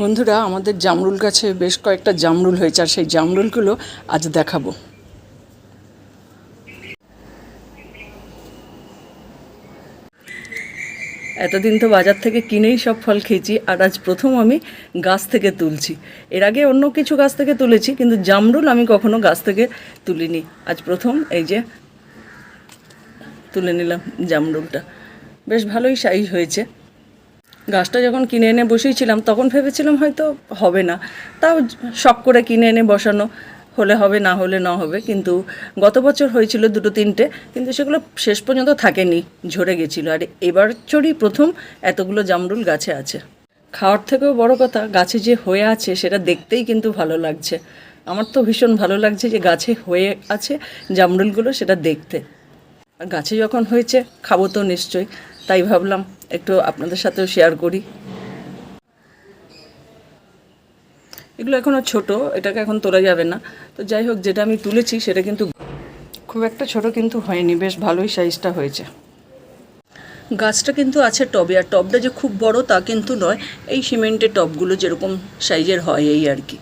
বন্ধুরা, আমাদের জামরুল গাছে বেশ কয়েকটা জামরুল হয়েছে আর সেই জামরুলগুলো আজ দেখাবো। এতদিন তো বাজার থেকে কিনেই সব ফল খেয়েছি আর আজ প্রথম আমি গাছ থেকে তুলছি। এর আগে অন্য কিছু গাছ থেকে তুলেছি, কিন্তু জামরুল আমি কখনো গাছ থেকে তুলিনি। আজ প্রথম এই যে তুলে নিলাম জামরুলটা। বেশ ভালোই সাইজ হয়েছে। গাছটা যখন কিনে এনে বসিয়েছিলাম, তখন ভেবেছিলাম হয়তো হবে না। তাও শখ করে কিনে এনে বসানো, হলে হবে, না হলে না হবে। কিন্তু গত বছর হয়েছিল দুটো তিনটে, কিন্তু সেগুলো শেষ পর্যন্ত থাকেনি, ঝরে গেছিল। আর এবার চড়ি প্রথম এতগুলো জামরুল গাছে আছে। খাওয়ার থেকেও বড় কথা, গাছে যে হয়ে আছে, সেটা দেখতেই কিন্তু ভালো লাগছে। আমার তো ভীষণ ভালো লাগছে যে গাছে হয়ে আছে জামরুলগুলো, সেটা দেখতে। আর গাছে যখন হয়েছে, খাব তো নিশ্চয়ই। তাই ভাবলাম একটু আপনাদের সাথেও শেয়ার করি। এগুলো এখনও ছোট, এটাকে এখন তোলা যাবে না। তো যাই হোক, যেটা আমি তুলেছি সেটা কিন্তু খুব একটা ছোট কিন্তু হয়নি, বেশ ভালোই সাইজটা হয়েছে। গাছটা কিন্তু আছে টবে, আর টবটা যে খুব বড় তা কিন্তু নয়, এই সিমেন্টের টবগুলো যেরকম সাইজের হয় এই আর কি।